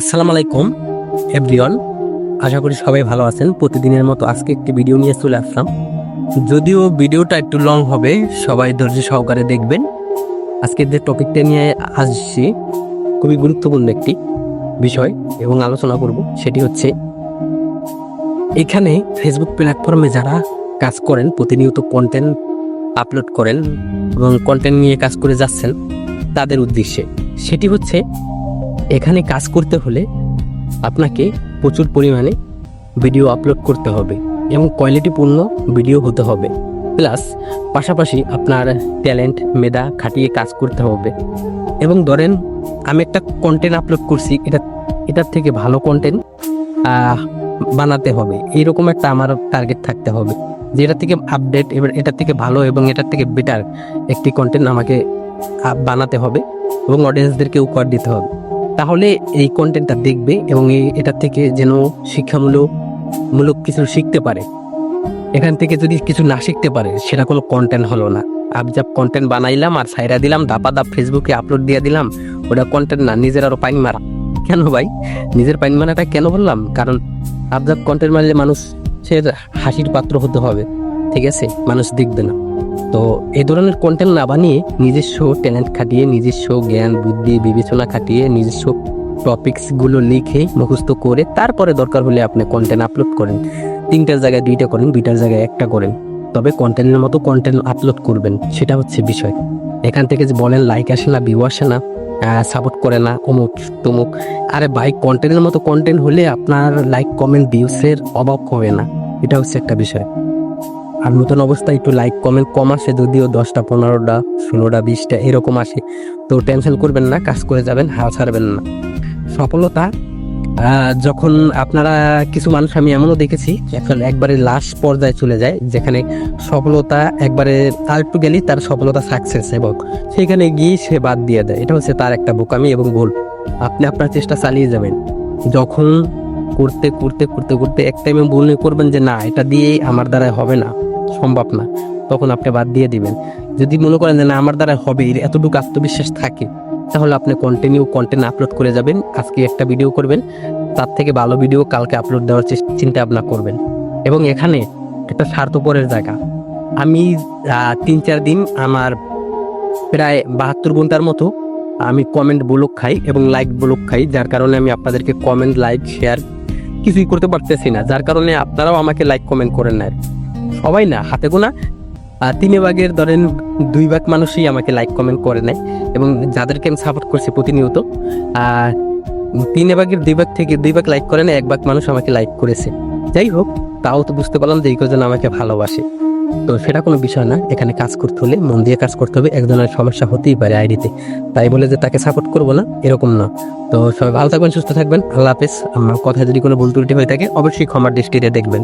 আসসালামু আলাইকুম, এভরিওয়ান। আশা করি সবাই ভালো আছেন। প্রতিদিনের মতো আজকে একটি ভিডিও নিয়ে চলে আসলাম। যদিও ভিডিওটা একটু লং হবে, সবাই ধৈর্য সহকারে দেখবেন। আজকে যে টপিকটা নিয়ে আসছি, খুবই গুরুত্বপূর্ণ একটি বিষয় এবং আলোচনা করব, সেটি হচ্ছে এখানে ফেসবুক প্ল্যাটফর্মে যারা কাজ করেন, প্রতিনিয়ত কন্টেন্ট আপলোড করেন এবং কন্টেন্ট নিয়ে কাজ করে যাচ্ছেন, তাদের উদ্দেশ্যে। সেটি হচ্ছে এখানে কাজ করতে হলে আপনাকে প্রচুর পরিমাণে ভিডিও আপলোড করতে হবে এবং কোয়ালিটিপূর্ণ ভিডিও হতে হবে। প্লাস পাশাপাশি আপনার ট্যালেন্ট মেধা খাটিয়ে কাজ করতে হবে। এবং ধরেন, আমি একটা কন্টেন্ট আপলোড করছি, এটা, এটার থেকে ভালো কন্টেন্ট বানাতে হবে। এইরকম একটা আমার টার্গেট থাকতে হবে। যে এটা থেকে আপডেট এবার এটার থেকে ভালো এবং এটার থেকে বেটার একটি কন্টেন্ট আমাকে বানাতে হবে এবং অডিয়েন্সদেরকে উপহার দিতে হবে। তাহলে এই কন্টেন্টটা দেখবে এবং এটার থেকে যেন শিক্ষামূলক, মূলক কিছু শিখতে পারে। এখান থেকে যদি কিছু না শিখতে পারে, সেটা কোনো কন্টেন্ট হলো না। আবজাব কন্টেন্ট বানাইলাম আর সাইরা দিলাম, দাপা দাপ ফেসবুকে আপলোড দিয়ে দিলাম, ওটা কন্টেন্ট না, নিজের আরও পাইন মারা। কেন ভাই? নিজের পাইন মারাটা কেন বললাম? কারণ আবজাব কন্টেন্ট মারলে মানুষ সে হাসির পাত্র হতে হবে। ঠিক আছে মানুষ দেখবে না। তো এই ধরনের কন্টেন্ট না বানিয়ে নিজস্ব ট্যালেন্ট খাটিয়ে, নিজস্ব জ্ঞান, বুদ্ধি, বিবেচনা খাটিয়ে, নিজস্ব টপিকসগুলো লিখে মুখস্থ করে তারপরে দরকার হলে আপনি কন্টেন্ট আপলোড করেন। তিনটার জায়গায় দুইটা করেন, দুইটার জায়গায় একটা করেন। তবে কন্টেন্টের মতো কন্টেন্ট আপলোড করবেন, সেটা হচ্ছে বিষয়। এখান থেকে যে বলেন লাইক আসে না ভিউ আসে না সাপোর্ট করে না, অমুক, তমুক, আরে ভাই কন্টেন্টের মতো কন্টেন্ট হলে আপনার লাইক কমেন্ট ভিউসের অভাব হবে না। এটা হচ্ছে একটা বিষয়। আর নতুন অবস্থায় একটু লাইক কমেন্ট কম আসে যদিও দশটা, পনেরোটা, ষোলোটা, বিশটা, এরকম আসে। তো টেনশন করবেন না, কাজ করে যাবেন, হাল ছাড়বেন না। সফলতা যখন আপনারা, কিছু মানুষ আমি এমনও দেখেছি, এখন একবারে লাস্ট পর্যায়ে চলে যায়, যেখানে সফলতা একবারে আর একটু গেলেই তার সফলতা সাকসেস এবং সেখানে গিয়ে সে বাদ দিয়ে দেয়। এটা হচ্ছে তার একটা বোকামি এবং ভুল। আপনি আপনার চেষ্টা চালিয়ে যাবেন। যখন করতে করতে করতে করতে এক টাইমে মনে করবেন যে, না, এটা দিয়ে আমার দ্বারা হবে না। সম্ভব না, তখন আপনি বাদ দিয়ে দিবেন। যদি মনে করেন যে না, আমার দ্বারা হবে এতটুকু আত্মবিশ্বাস থাকে, তাহলে আপনি কন্টিনিউ কন্টেন্ট আপলোড করে যাবেন, আজকে একটা ভিডিও করবেন, তার থেকে ভালো ভিডিও কালকে আপলোড দেওয়ার চেস- চিন্তা ভাবনা করবেন। এবং এখানে একটা স্বার্থপরের জায়গা। আমি তিন চার দিন আমার প্রায় বাহাত্তর ঘণ্টার মতো আমি কমেন্ট ব্লক খাই এবং লাইক ব্লক খাই, যার কারণে আমি আপনাদেরকে কমেন্ট লাইক শেয়ার কিছুই করতে পারতেছি না। যার কারণে আপনারাও আমাকে লাইক কমেন্ট করেন না সবাই না, হাতে গোনা। তিনে ভাগের ধরেন দুই ভাগ মানুষই আমাকে লাইক কমেন্ট করে নেয় এবং যাদেরকে আমি সাপোর্ট করছি প্রতিনিয়ত তিন ভাগের দুই ভাগ থেকে দুই ভাগ লাইক করে না এক ভাগ মানুষ আমাকে লাইক করেছে। যাই হোক, তাও তো বুঝতে পারলাম যে এই কজন আমাকে ভালোবাসে। তো সেটা কোনো বিষয় না, এখানে কাজ করতে হলে, মন দিয়ে কাজ করতে হবে, একজনের সমস্যা হতেই পারে আইডিতে। তাই বলে যে তাকে সাপোর্ট করব না, এরকম না। তো সবাই ভালো থাকবেন, সুস্থ থাকবেন, আল্লাহ হাফেজ। আমার কথা যদি কোনো ভুল ত্রুটি হয়ে থাকে, অবশ্যই ক্ষমার দৃষ্টিতে দেখবেন।